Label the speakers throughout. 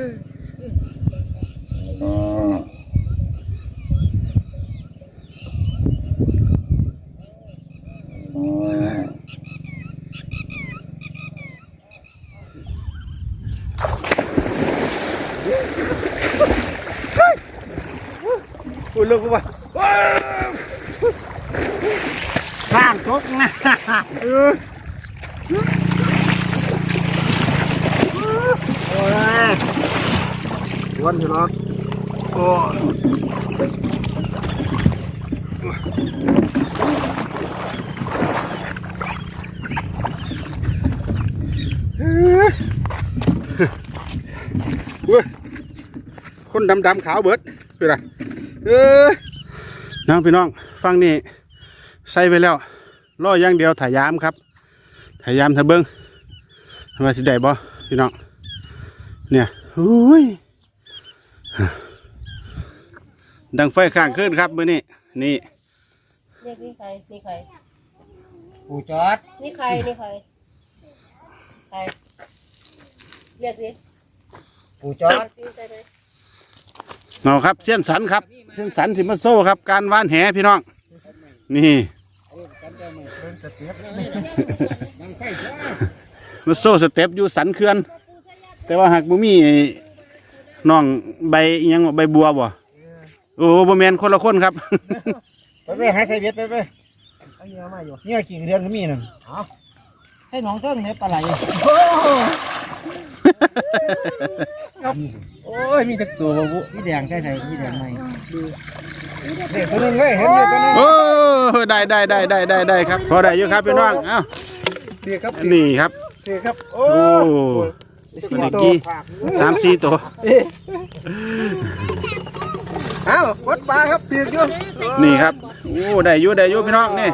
Speaker 1: อุ้ยเลิกกูไป
Speaker 2: ข้
Speaker 1: วันอยู่แล้วโอ้เว้ยคนดำดำๆขาวเบิดเป็นไรเออน้องพี่น้อง ฟังนี่ใส่ไปแล้วรออย่างเดียวถ่ายยามครับถ่ายยามถ่ายเบิ้งว่าสิได้บ่พี่น้องเนี่ยอุ้ย ดังไฟข้างขึ้นครับมื้อนี้นี่
Speaker 3: เรียกนี่ใคร นี่ใคร
Speaker 2: ปูจอด
Speaker 3: นี่ใคร นี่ใคร ใคร เรียกสิ
Speaker 2: ปูจอด
Speaker 3: ตีใช่ไหม
Speaker 1: เอาครับเส้นสันครับเส้นสันสิมาโซ่ครับ การว่านแหพี่น้อง นี่ มาโซ่สเต็ปอยู่สันเขื่อน แต่ว่าหากบ่มีไอ้ น้องใบอิหยังบ่ใบบัวบ่โอ้บ่แม่นคนละคนครับ
Speaker 2: ไปไปหาใส่เบ็ดไปไปเอาเงี้ยมาอยู่เนี่ยกี่เดือนก็มีนั่นเอาให้น้องเจ้าเนี่ยปลาไหลโอ้ยมีแต่ตัวบุมีแดงใช่ใช่มีแดงไหมเด็กตัวนึงเว้ยเห็นเด็กตัวนึง
Speaker 1: โอ้ได้ได้ได้ได้ได้ได้ครับ พอได้อยู่ครับพี่น้องเอ้า
Speaker 2: เด็กครับ
Speaker 1: นี่ครับ
Speaker 2: เด็กครับโอ้
Speaker 1: โอ้ มันอีกกี่สามสี่ตัว
Speaker 2: เอ้าวัดปลาครับเปียกอยู่
Speaker 1: นี่ครับโอ้ได้อยู่ได้อยู่พี่น้องนี่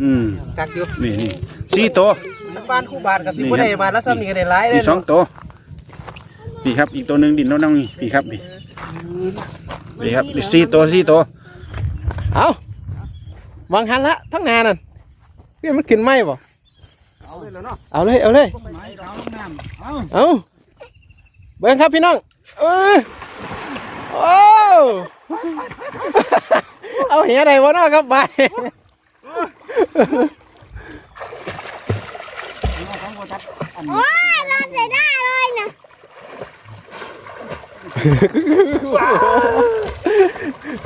Speaker 1: อืม
Speaker 2: กักอยู่
Speaker 1: นี่นี่สี่ตัว
Speaker 2: บ้านคู่บ้านกับสิบ่ได้มาแล้วซ้ำนี่ก็ได้หลายเล
Speaker 1: นี่
Speaker 2: ย
Speaker 1: สองตัวนี่ครับอีกตัวหนึ่งดินน้องๆนี่นี่ครับนี่นี่ครับนี่สี่ตัวสี่ตัว
Speaker 4: เอาวางหันละทั้งนานั่นเพี่มันขึ้นไหมบ่
Speaker 2: เอาเลยแล้วเนาะ
Speaker 4: เอาเลยเอาเลย
Speaker 2: ไม้เอาน้ำเอา
Speaker 4: เอาเบิ่งครับพี่น้องเออโอ้เอาเหียอะไรวะเนาะครับไป
Speaker 5: โอ้ยนอนใส่ได้เลยนะ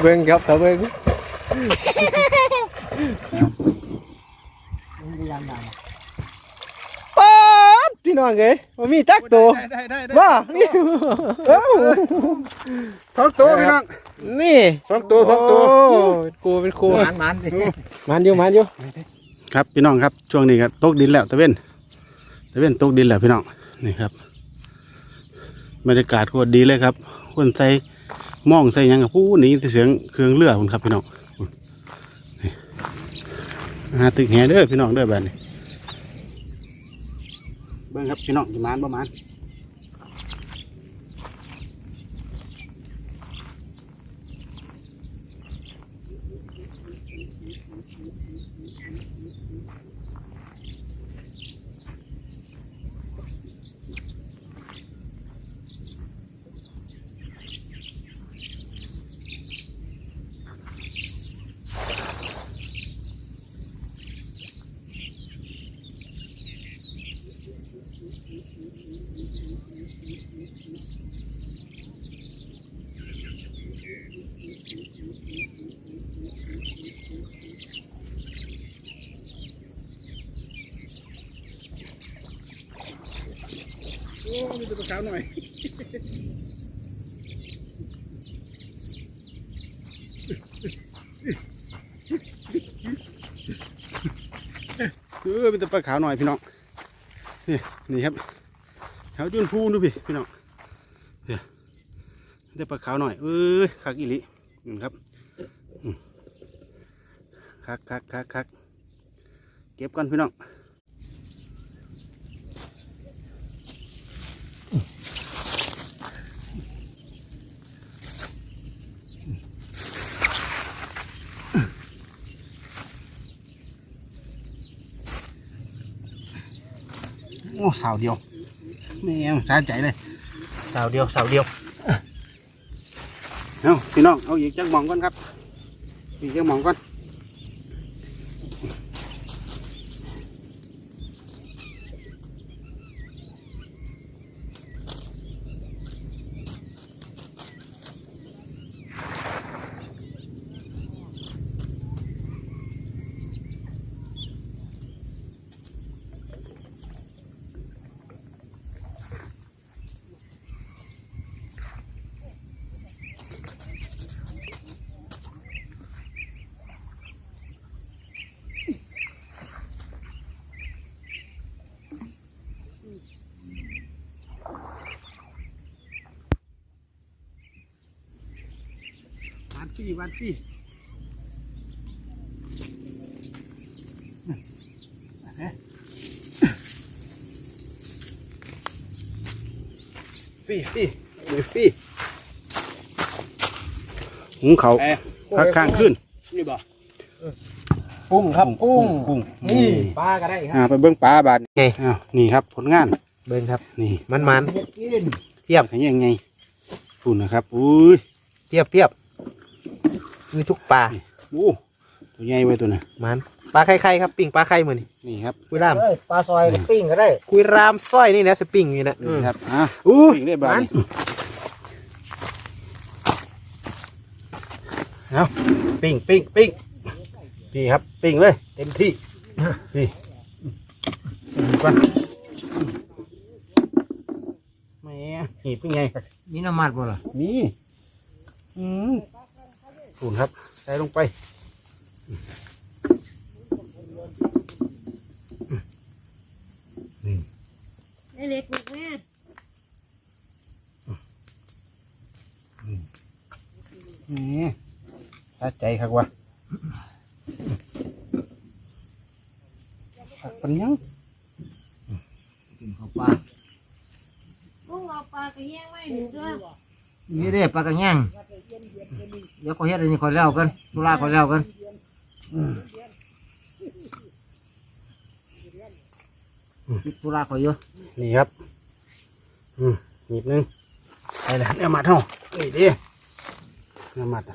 Speaker 4: เบิ่งครับถ้าเบิ่งป๊าด พี่น้องเอ้ยมันมีจักตัว
Speaker 1: ได้ได้ได้
Speaker 4: ว่านี่เอ้า
Speaker 1: สองตัวพี่น้อง
Speaker 4: นี่
Speaker 1: สองตัวสองตัว
Speaker 4: โกูเป็นครู
Speaker 2: หมานหมานสิ
Speaker 4: มันอยู่มันอยู่
Speaker 1: ครับพี่น้องครับช่วงนี้ครับตกดินแล้วตะเว้นตะเว้นตกดินแล้วพี่น้องนี่ครับบรรยากาศโคตรดีเลยครับคนใส่หมองใส่หยังกับผู้หนีแต่เสียงเครื่องเรือคุณครับพี่น้องนี่หาตึกแหเด้อพี่น้องเด้อแบบนี้ เบิ่งครับพี่น้องจะมานประมาณ อ้าวหน่อยเออเป็นตัวปลาขาวหน่อยพี่น้องนี่นี่ครับแถวจุนพูนดูพี่พี่น้องเนี่ยได้ปลาขาวหน่อยเอ้ยคักอีหลินี่ครับคักคักคักคักเก็บก่อนพี่น้อง โอ้สาวเดียวแม่งสาใจเลย
Speaker 6: สาวเดียวสาวเดียว
Speaker 1: เอาพี่น้องเอาอีกจักหมองก่อนครับอีกจักหมองก่อน วันพี่วันพี่ฟี่ฟี่ฟี่หุงเขาพักข้างขึ้น
Speaker 6: นี่บ่
Speaker 4: กุ้งครับกุ้ง
Speaker 1: กุ้ง
Speaker 4: นี่ปลาก็ได้ค
Speaker 1: อ่า
Speaker 4: รับ
Speaker 1: ไปเบิ้งปลาบาด
Speaker 4: ไง
Speaker 1: อ้าวนี่ครับผลงาน
Speaker 4: เบิ่งครับ
Speaker 1: นี่
Speaker 4: มันมัน
Speaker 1: เทียบขยังไงปุ่นนะครับอุ้ย
Speaker 4: เทียบเทียบ มีทุกปลา
Speaker 1: โอ้ตัวใหญ่ไว้ตัวน่ะ
Speaker 4: มันปลาไข่ไข่ครับปิ้งปลาไข่มือนี่
Speaker 1: นี่ครับ
Speaker 4: คุยราม
Speaker 6: เอ้ยปลาซอยปิ้งก็ได้
Speaker 4: คุยรามสร้อยนี่นะสปริงอยู่นะอื
Speaker 1: นี่
Speaker 4: ม
Speaker 1: ครับอะ
Speaker 4: อู้
Speaker 1: ปิ้งได้บาด
Speaker 4: มัน
Speaker 1: นี่เอาปิ้งปิ้งปิ้งนี่ครับปิ้งเลย เต็มที่นี่นี่ก่อนแหม่หีบเป็นไง
Speaker 6: มีน้ำมันบ่ล่ะ
Speaker 1: นี่อืม สูนครับ ใส่ลงไป
Speaker 3: ได้เล็กลูกแม่
Speaker 1: นี่สะใจครับวะผักปันยัง
Speaker 6: กินข้าวปลา
Speaker 3: กุ้งเอาปลากระเฮี้ยงไว้หนูด้วย
Speaker 6: นี่เด้ปลากระแยง เดี๋ยวขอเฮ็ดอันนี้ขอแล้วกันธุระขอแล้วกันคิดธุระขอเยอะ
Speaker 1: นี่ครับ อืมหยิบหนึงไปละเนื้อมัดเท่านี่ดิเนื้อมัดอะ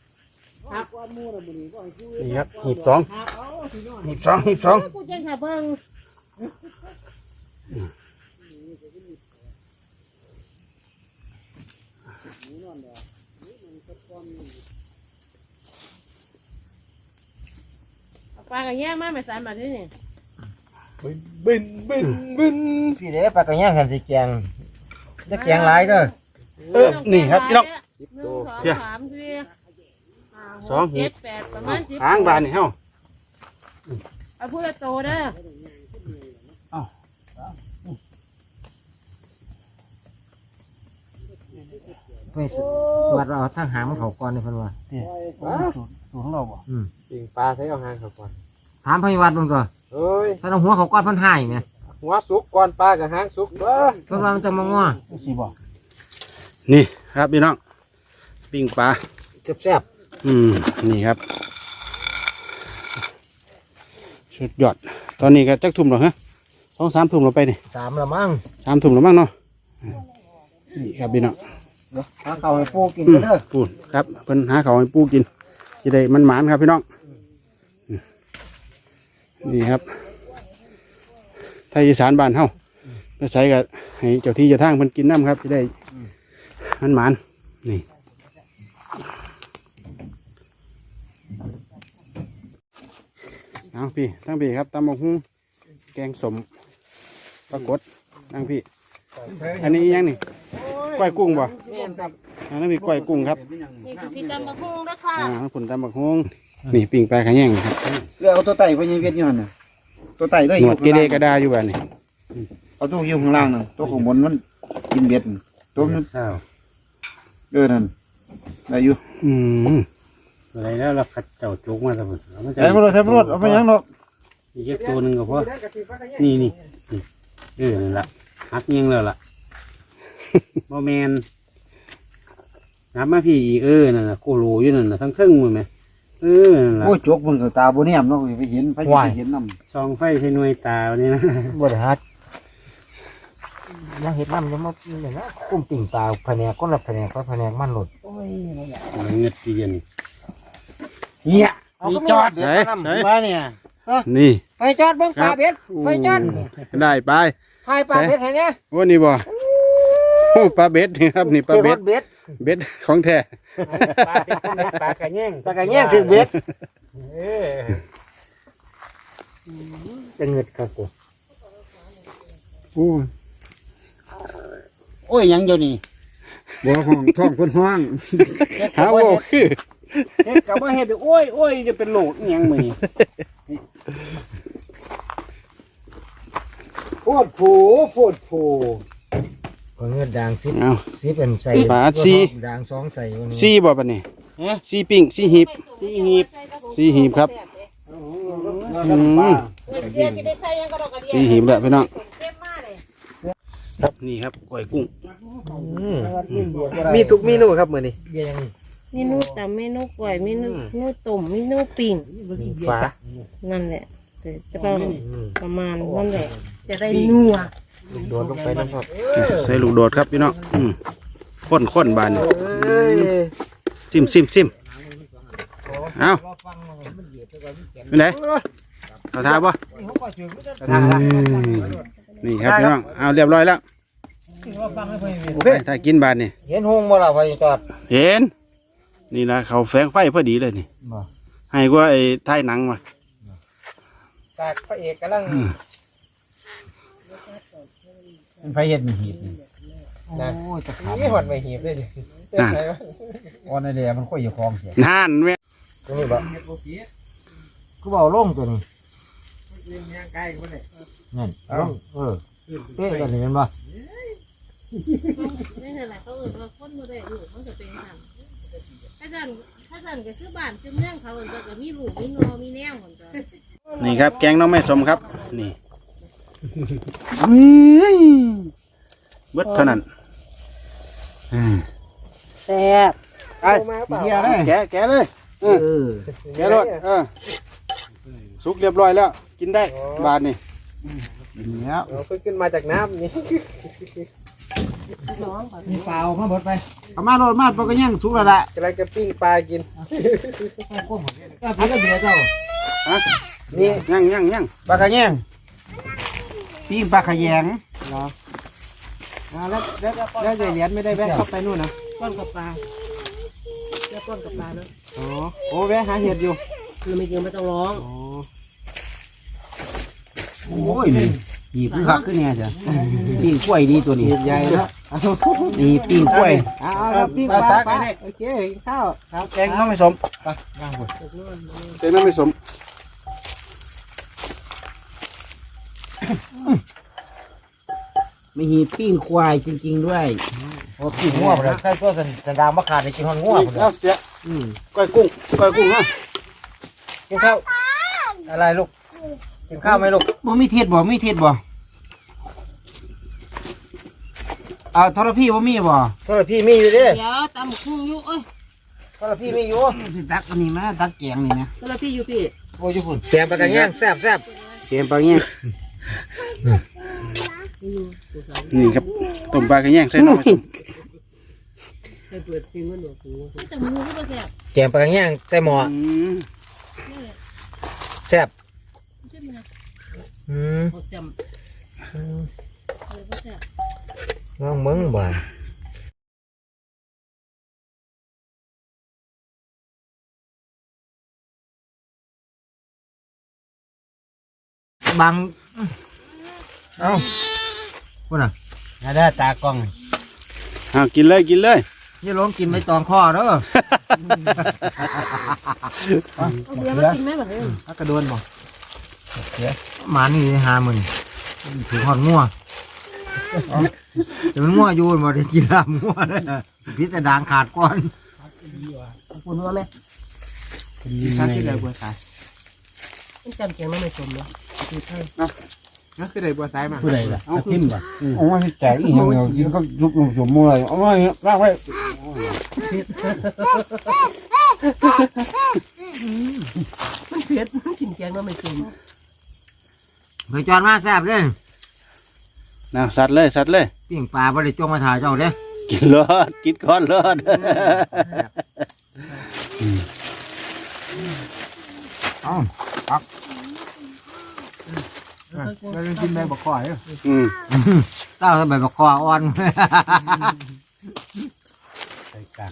Speaker 1: ครับหีบสองหีบสองหีบสอง
Speaker 3: กูจังค่ะเบิ่งเอาปลากระเฮี้ยงมาไม่สามบาทที่นี่
Speaker 4: บินบินบิน
Speaker 6: พี่เด้ปลากระแยงกันสิแกงจะแกงหลายเด้อ
Speaker 1: เออนี่ครับพี่น้อง
Speaker 3: หนึ่งสอง
Speaker 1: เชี่ย
Speaker 3: สามสี่ห้าหก
Speaker 1: สองหี
Speaker 3: เจ็
Speaker 1: บ
Speaker 3: ดแปดประมาณสิบ
Speaker 1: หางบานนี่เฮ้า
Speaker 3: เอาพูดละโตเด้อ
Speaker 6: ไปวัดเอาทั้งหางมันเขาก่อนนี่เพิ่นว่า
Speaker 1: สูตรของเราบ่
Speaker 4: ปิ้งปลาใช้เอาหางเขาก่อน
Speaker 6: ถามพยาวัดมันก่อน
Speaker 4: เฮ้ย
Speaker 6: ถ้าเอาหัวเขาก่อนเพิ่นหายแหม
Speaker 4: หัวสุกก่อนปลากับหางสุกเบ้อ
Speaker 6: เพิ่นว่ามันจะมาง้อ
Speaker 1: สิบ่นี่ครับพี่น้องปิ้งปลา
Speaker 6: แซ่บ
Speaker 1: อืม นี่ครับ สุดยอด ตอนนี้ก็จักทุ่มหรอฮะสองสามทุ่มเราไปนี่
Speaker 6: ๆสามละมั้ง
Speaker 1: สามทุ่มแล้วมั้งเนาะ นี่ครับพี่น้อง
Speaker 6: หาข้าวให้ปูกิน
Speaker 1: อื
Speaker 6: กั
Speaker 1: ม
Speaker 6: นเด้อ
Speaker 1: ปูนครับเพิ่นหาเขาวให้ปูกินจะได้มันหมานครับพี่น้องอืมนี่ครับไทยอีสานบ้านเฮาไปใส่กับให้เจ้าที่เจ้าทางเพิ่นกินน้ำครับจะได้มันหมานนี่ เอาพี่ทั้งพี่ครับตำบักหุ่งแกงสมปลากดทั้งพี่ อันนี้อิหยังนี่ก้อยกุ้งบ่
Speaker 6: แม่นครับ
Speaker 1: อันนั้นมีกล้วยกุ้งครับ
Speaker 3: นี่คือสีดำมะฮุ่งด้วยค่ะ
Speaker 1: อ่าผลตำบักฮวงนี่ปิ้งปลาขะแยงครับ
Speaker 2: เลือกเอาตัวไต่ไปยังเวียดอยู่หั่นน่ะตัวไต่เลย
Speaker 1: หนวดเกเรกระดาอยู่บ้านนี่
Speaker 2: เอาตัวอยู่ข้างล่างน่ะตัวข้างบนมันกินเบ็ดน่ะตัวมัน
Speaker 7: ข้าว
Speaker 2: เออนั่นได้อยู่
Speaker 1: อืม
Speaker 7: อะไรแล้วเราขัดเจ้าจุกมาสักคนเอามา
Speaker 2: ใช้บ่รถใช้บ่รถเอาไปยังดอก
Speaker 7: อีกแค่ตัวหนึ่งก็พอนี่นี่นี่เออนั่นละหักเงี้ยงแล้วล่ะบ่แมนนับมาพี่อีกเออนั่นน่ะโคโลอยู่นั่นน่ะทั้งเครื่องมือไหมเออนั่นล่ะ
Speaker 2: โอ้ยจกมึงก็ตาบ่แนมเนาะไปเห็นไปเห็นนำ
Speaker 7: ซองไฟใช้หน่วยตาวันนี้นะ
Speaker 6: บริหัดยังเห็ดน้ำยังมาเนี่ยนะคุ้มปิ่งปลาแผนกก้นละแผนกก็แผนกมันหลุด
Speaker 7: เงือดตีเย็น
Speaker 6: เนี่ยมีจอด
Speaker 1: ไหนไหน
Speaker 6: มาเนี่ย
Speaker 1: นี่
Speaker 6: ไปจอดเบิ้งปลาเบ็ดไปจอด
Speaker 1: ได้ไป
Speaker 6: ทายปลาเบ็ดให้เนี่ย
Speaker 1: ว่านี่บ่โอ้ปลาเบ็ดนี่ครับนี่ปลา
Speaker 6: เจ้า
Speaker 1: เบ็
Speaker 6: เบ็
Speaker 1: ด
Speaker 6: ด
Speaker 1: เบ็ดของแท้
Speaker 7: ปลาเป็นคนปลากระแยง
Speaker 6: ปลากระแยงถึงเบ็ดจะเงิดครับกู
Speaker 1: โอ้
Speaker 2: โอ้ยยังเดี๋ยวนี้บ่ห้องท้องเพิ่นห้อง
Speaker 1: หาว่าคือ
Speaker 7: เฮ็ดกับว่าเฮ็ดโอ้ยโอ้ยจะเป็นโหลดอิหยังมือนี่
Speaker 6: โพดโผโพดโผก็เงิดด่างสิ
Speaker 1: เอา
Speaker 6: สิเป็นใส่
Speaker 1: ปลาสิ
Speaker 6: ด่างสองใส่วันนี้
Speaker 1: ซีบ่ปะนี่ซีปิ้งซีหีบ
Speaker 7: ที่หีบ
Speaker 1: ซีหีบครับ อืม
Speaker 3: เดี๋ยวสิได้ใส่ยังกระดอกกระเดีย
Speaker 1: ซีหีบแล้วพี่น้อง
Speaker 3: เต็มมากเลย
Speaker 1: ครับนี่ครับกล้วยกุ้ง
Speaker 4: มีทุกเมนูครับมื้อนี้
Speaker 6: ยัง
Speaker 3: เมนูตำเมนูกล้วยเมนูเมนูต้มเมนูปิ้ง
Speaker 6: ฝา
Speaker 3: นั่นแหละแต่จะต้องประมาณนั่นแหละ จะได้นัว
Speaker 6: โดนลงไปน้ำครับ
Speaker 1: ใส่ลูกโดดครับพี่น้องอืมข้นข้นบานนี่ซิมซิมซิมเอาเป็นไงเอาทาบ่อืมนี่ครับพี่น้องเอาเรียบร้อยแล้วไปถ้ากินบานนี่
Speaker 6: เห็นหงบ่ล่ะไปจอด
Speaker 1: เห็น นี่นะเขาแฝงไฟพอดีเลยนี่
Speaker 6: บ่
Speaker 1: ให้กว่าไอ้ท้ายหนังมา
Speaker 6: ปากพระเอกกำลัง
Speaker 2: มันไฟเฮ็ดมีหีบนี่
Speaker 6: โอ้ยตะขาบไม่หอดไม่หีบเลยดิ
Speaker 1: นั่น
Speaker 2: อ่อนในแดมันค่อยอยู่คลองเสีย
Speaker 1: นั่นแม่
Speaker 6: ตัวนี้บ่กูบอกลงตัวนี้นั่นลงเออเตะกันนี่แมันบ่
Speaker 3: ไม่ใช่แหละเขาเอื่นว่าคนบ่ได้ลูกมันจะเป็นทางถ้า สั่นถ้าสั่นก็คือบ้านจุ่มเรื่องเขาเอื่นว่าก็มีลูกมีนอมีแนวเหมือนกัน
Speaker 1: นี่ครับ แกงน้องแม่สมครับ นี่เบิดเท่านั้นอืม
Speaker 3: แซ่บ
Speaker 1: ไอ้เฮียเลยแกะแกะเลยเออ
Speaker 6: เออ
Speaker 1: แกะรถเออสุกเรียบร้อยแล้ว กินได้บาทนี่
Speaker 2: เนี่ย
Speaker 4: เราเพิ่งขึ้นมาจากน้ำนี่
Speaker 2: มีเปล่ามาเบิดไปเอามาโลดมาปก็ยังสุกแล้วล่ะ
Speaker 4: กำลังจะปิ้งปลากิน
Speaker 2: ก็พักก็เบียร์เจ้า
Speaker 1: ฮะนี่ยังยังยัง
Speaker 2: ปลากระแยงปิ้งปลาขะแยง
Speaker 4: อ่าแล้วแล้วแล้วยายเหรียญไม่ได้แวะเข้าไปนู่นนะ
Speaker 3: ป้อนกับปลาเดี๋ยวป้อนกับปลาเนาะ
Speaker 4: อ๋อโอ้แวะหาเห็ดอยู่
Speaker 3: คือไม่กินไม่ต้องร้อง
Speaker 4: อ๋อ
Speaker 2: โอ้ย นี่หีบคือคักขึ้นเนี่ยจ้ะปิ้งกล้วยนี่ตัวนี้
Speaker 4: เห็ดใหญ่แล้ว
Speaker 2: นี่ปิ้งกล้วย
Speaker 4: เอ้าวครับปิ้งปลาปลาโอเคข้าวครับ
Speaker 1: แกงน้องไม่สมแกงน้องไม่สม
Speaker 2: ไม่หีบปิ้งควายจริง ๆ ด้วย
Speaker 6: โอ้ปิ้งง่วงเลยใส่ตัวสันสันดาวมะขามในกินหอนง่วง
Speaker 1: แล้วเสียก้อยกุ้งก้อยกุ้งนะ
Speaker 6: กินข้าวอะไรลูก กินข้าวไหมลูก
Speaker 2: บ่มีเทศบ่มีเทศบ่เอาทรพี่บ่มีบ่
Speaker 6: โทษพี่มีอยู่ดิ
Speaker 3: เดี๋ยวตำคุ้งอยู่เอ้ย
Speaker 6: โทษพี่มีอยู่
Speaker 2: สิตักอันนี้มาตักแกงนี่นะ
Speaker 3: แล้วพี่อยู่พี่
Speaker 6: โอ้ยพุ่นแกงปลากระแยงแซ่บแซ่บ
Speaker 1: เกมปลาเงี้ยนี่ครับต้มปลากระแยงใส่น้องไม่สม
Speaker 3: ไปเปิดเพลงมันหนูหูแต่มือก็บ่แซ่บ
Speaker 6: แกงปลากระแยงใส่หม้อ
Speaker 1: อืม
Speaker 6: แซ่บ
Speaker 3: ใช่ไหมนะ
Speaker 6: อืม
Speaker 3: บ่จำอะไรบ่แซ่บ
Speaker 6: น้องมึงบ่าบังเอ้าพุ่นน่ะน่าได้ตากล้อง
Speaker 1: เอากินเลยกินเลย
Speaker 6: อย่าล้มกินไม่ตองข้อเด้อ
Speaker 3: เอาเบียร์มากินไหมแบบนี้
Speaker 4: เอากระโดนบ่
Speaker 6: หมานี่หามึงถือหอดงัวแต่มันงัวอยู่มาได้กินลาบงัวเลยพิษแต่ด่างขาดก่อน
Speaker 3: ปวดหัวไหม
Speaker 4: ถ้าคือได้บัวสาย
Speaker 3: มันจำเกียงไม่ไม่สมเลย
Speaker 4: นั่นคือได้บัวสายมา
Speaker 7: ผู้ใดล่ะเอาทิมบ่
Speaker 2: เอาไว้แจกอีกอย่างเดียวกินก็ยุบลงสมมือเลยเอาไว้ร่างไว้
Speaker 3: มันเผ็ดมันกินแกงก็ไม่สม
Speaker 6: เคยจอดมาแซ่บเลย
Speaker 1: นะสัตว์เลยสัตว์เลย
Speaker 6: ปิ้งปลาบ่ได้จงมาถ่ายเจ้าเด้
Speaker 1: กินรอดกินก้อนรอด
Speaker 2: เอา
Speaker 4: เราจะกินใบบักข่อย
Speaker 1: อืม
Speaker 6: เต้าสบายบักคออ่อน
Speaker 7: ใส่กัน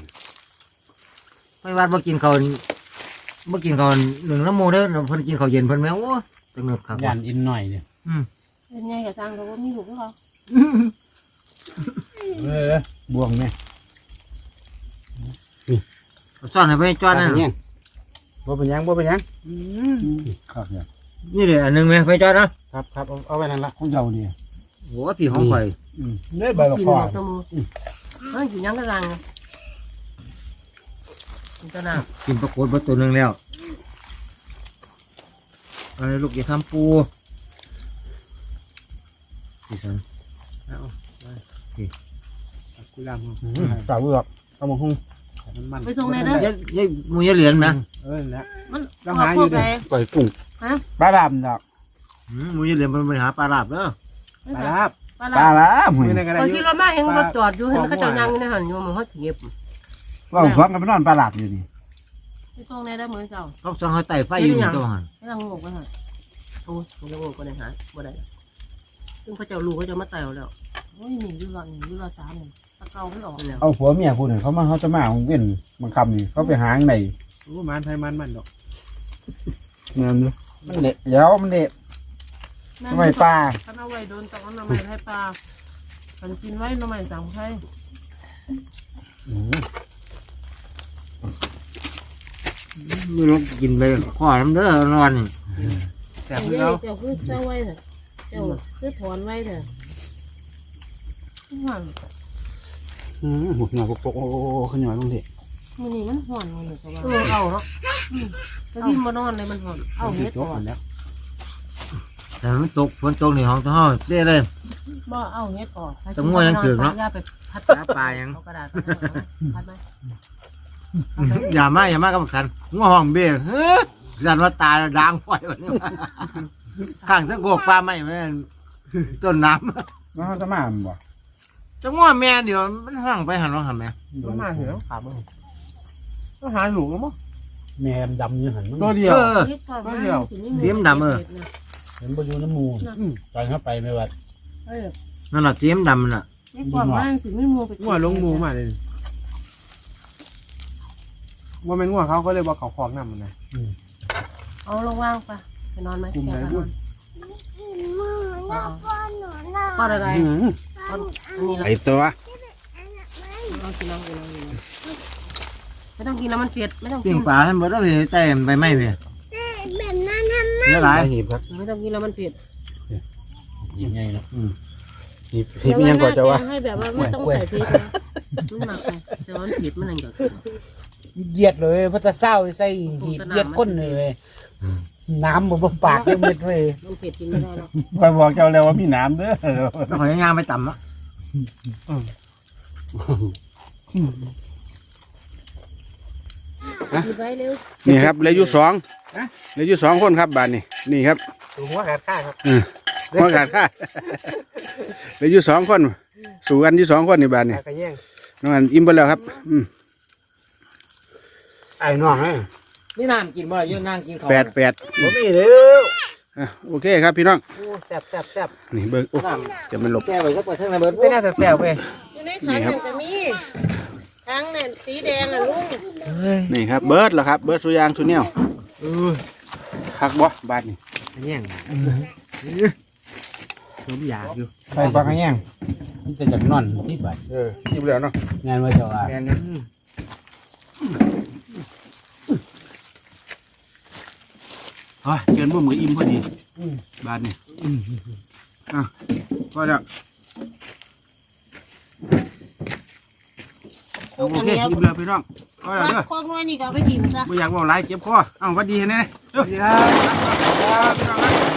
Speaker 6: ไม่ว่าบ่กินเขาวบ่กินเขาวหนึ่งน้ำโมเด้อเพิ่นกินข้าวเย็นเพิ่นแม่โอ้ จังเงือบครับ
Speaker 7: ยันอินหน่อยเนี่ย
Speaker 3: เป็นไงกับทางเขาว่ามีลูกเขา
Speaker 7: เออบวงเนี่ย
Speaker 6: ซ่อนให้ไปจอดนั่น
Speaker 7: เนี่ยบ่เป็นหยังบ่เป็นหยังครับเนี่ย
Speaker 6: นี่เด้ออันหนึงแม่ไปจอดนะครับ
Speaker 7: ครับเอาเอาไว้นั่นละของเจ้าเนี่ย
Speaker 6: โหพี่ของข่อย
Speaker 7: เนี่ยใบบัก
Speaker 3: กิน
Speaker 7: ข้อ
Speaker 3: หมดตัวมือเฮ้ยกินยังกระรังกินตะนา
Speaker 6: กินปลากดบ่ตัวหนึงแล้ว เอาเลยลูกอย่าทำปูพี่สัน
Speaker 4: กูลาม
Speaker 2: สาวเอือก
Speaker 7: เอามาหุ้ง
Speaker 4: มันมัน
Speaker 3: ไปส่งในเด้อ
Speaker 6: ยัยยัยหมูยายเหรียญนะ
Speaker 4: เออแล้ว
Speaker 3: มัน
Speaker 4: เราหาอยู่เด้อ
Speaker 1: ปล่อยกุ้ง
Speaker 2: ปลาดำดอก
Speaker 6: อืมหมูยายเหรียญมันไปหาปลาลาบเด้อ
Speaker 4: ปลาลาบ
Speaker 3: ปลา
Speaker 2: ปลา
Speaker 3: ลา
Speaker 2: ละหมื
Speaker 4: ไม่
Speaker 2: อ
Speaker 4: ได้กระ
Speaker 3: พ
Speaker 4: ไร
Speaker 3: อ
Speaker 4: อยู่
Speaker 3: ที่เรามาเห็นรถจอดอยู่เห็นเขาเจ้ายังอยู่ในหันอยู่มันเขาเก็บ
Speaker 2: ว่าสวนกันไปนอนปลาหลับอยู่นี่
Speaker 3: ไปส่งในเด้อมือเจ้า
Speaker 6: เขาสั่งให้ไต่ไฟอยู่นี่เจ้าหัน
Speaker 3: ไม่ต้องงงกันฮะโอ้ยไม่ต้องงงกันเลยฮะบ่ได้ซึ่งพระเจ้ารู้เขาจะมาเต่าแล้วโอ้ยหนึ่งยูโรหนึ่งยูโรสามหนึ่งตะเกาไม่ออกแล้ว
Speaker 2: เอาผัวเมียคุณเนี่ยเขามาเขาจะมาของเว้นบางคำนี่เขาไปหาไหน
Speaker 4: โอ้มันไทยมันมันดอก
Speaker 2: เงินมันเด็ดเดี๋ยวมันเด็ดทำไมปลา
Speaker 3: ถ้าเอาไว้โดนต้องเอาน้ำมันให้ปลามันกินไว้น้ำมันสั่งให้
Speaker 6: ไม่รู้กินไปข้อน้ำเด้อนอนนี่
Speaker 4: แต่
Speaker 3: เจ้า
Speaker 4: คือเรา
Speaker 3: เจ้าคือเจ้าไว้เถอะเจ้าคือถอนไว้เถอะห่อน
Speaker 1: อืมหัวหน่อยปกๆโอ้ขย่อยลงดิ
Speaker 3: มันนี่มันห่อนมันเขาว่าเออเอาเนาะถ้าที่มานอนเลยมันห่อนเอาเฮ็ด
Speaker 1: จบ
Speaker 3: ก่อน
Speaker 1: แล้ว
Speaker 6: แต่มันตกฝนตกนี่ห้องเจ้าห้องเรียเลย
Speaker 3: บ่เอาเฮ็ดก่อน
Speaker 6: แต่งัวยังถือเนาะ
Speaker 3: ย่าไปพัด
Speaker 6: หาปลายัง
Speaker 3: เอากระดาษพัดไหม
Speaker 6: อย่ามาอย่ามากับขันงัวห้องเบี้ยเฮ้ยยันว่าตาด่างไฟวันนี้ข้างตะโกกปลาไม่แม่นต้นน้
Speaker 2: แล้วเขาจะมามันบ่ำ
Speaker 6: จะงัวแม่เดี๋ยวมันห้องไปหันว่าหันแม่
Speaker 4: ก็มาเหรอขามึงก็หาหลูกมั้ง
Speaker 7: แม่ดำอยู่หันมัน
Speaker 4: ตัวเดียว
Speaker 6: เออ
Speaker 3: เฮ็ดก่อน
Speaker 4: ก็เดียว
Speaker 6: เสียมดำเออ
Speaker 7: เห็นบ่อยู่น้ำมูกตอนเข้าไปไม่ว่า
Speaker 3: เออ
Speaker 6: นั่นแหละเสียมดำนั่นน่ะ
Speaker 3: เฮ็ดก่อนว่าสิไม่มูไป
Speaker 4: งัวลงหมูมาเลย ว่าเป็นงัวเขาก็เลยว่าเขาคลองน้ำมันไง
Speaker 3: เอาลงว่างไปไปนอนไหม
Speaker 4: กลุ่มไหน
Speaker 3: แก
Speaker 4: พูด
Speaker 3: ป้อนอะไร
Speaker 1: อืม
Speaker 3: ป้อนอันนี้ละ
Speaker 1: ไอตัว
Speaker 3: เอากินน้ำกินน้ำกินน้ำไม่ต้องกินแล้วมันเผ็ดไม่ต้องกิ
Speaker 6: ปิ้
Speaker 3: น
Speaker 6: งปลาท่านบ่ต้องไปแต่ใบไม้เพี่ย
Speaker 5: แบบนั้นทำ
Speaker 6: เยอะหลาย
Speaker 1: หีบครับ
Speaker 3: ไม่ต้องกินแล้วมันเผ็ด
Speaker 7: ยิงไงเนาะ
Speaker 1: หีบหีบยังก่อนจะว่า
Speaker 3: ให้แบบว่าไม่ต้องใส่พริกนะมันหมักไปแต่ว่ามันเผ็ดมันอะไรอย่าง เงี้ย
Speaker 7: เหยียดเลยพระตาเศร้าใส่หีบเหยียดก้นเลยน้ำบ่ปากเลยเม็ดเลย
Speaker 3: มันเผ็ดกินไม่ได้หรอก
Speaker 2: คอยบอกเจ้าแล้วว่ามีน้ำเด้อ
Speaker 6: ต้องขอยางไปต่ำอะ
Speaker 3: หยิบไว้เร็ว
Speaker 1: นี่ครับเหลืออยู่สองเหลืออยู่สองคนครับบานนี่นี่ครับ
Speaker 4: ตัวหัวขาดข้าครับ
Speaker 1: ว่าขาดค่าเหลืออยู่สองคน สู่กันอยู่สองคนนี่บานนี่
Speaker 4: ขายกระแย่ง
Speaker 1: น้องอันอิ่มไปแล้วครับ อืม
Speaker 2: ไอ้น้องไอ้
Speaker 6: นี่น้ำกินบ่เยอะนั่งกินข้าว
Speaker 1: แปดแปด
Speaker 2: บ่มีเด้อ
Speaker 1: อะโอเคครับพี่น้อง
Speaker 4: โอ้แซ่บแซ่บแซ่บ
Speaker 1: นี่เบิร์โอ้จะมันหลบ
Speaker 6: แก้ไปสักไปเท่าไหร่เบิร์ด
Speaker 4: ไม่น่าแซ่บแซ่บเว้ย
Speaker 3: อยู่ในถังเนี่ยจะมีถังเนี่ยสีแดงอะลุง
Speaker 1: นี่ครับเบิร์ดเหรอครับ เบิร์ดสุยางสุเนียวคักบ่บานนี่
Speaker 4: ขายแย่งผมอยากอยู่
Speaker 2: ใส่ปลากระแยง
Speaker 7: มันจะจากนอนที่บัด
Speaker 1: เอออิ่มแล้วเนาะ
Speaker 7: งานว่าจะว่า
Speaker 1: แมนอยู่เฮ้ยเกินบ่มืออิ่มพอดีบาทนี่อะพอแล้วโอเคอิ่มแล้วพี่น้องพอแล้วเด้อ
Speaker 3: คอกน้อยนี่ก็เอาไปกินซะ
Speaker 1: ไม่อยากบอกหลายเจ็บคอเอ้าหวัดดีแน่ๆเด้อแซ่บแซ่บ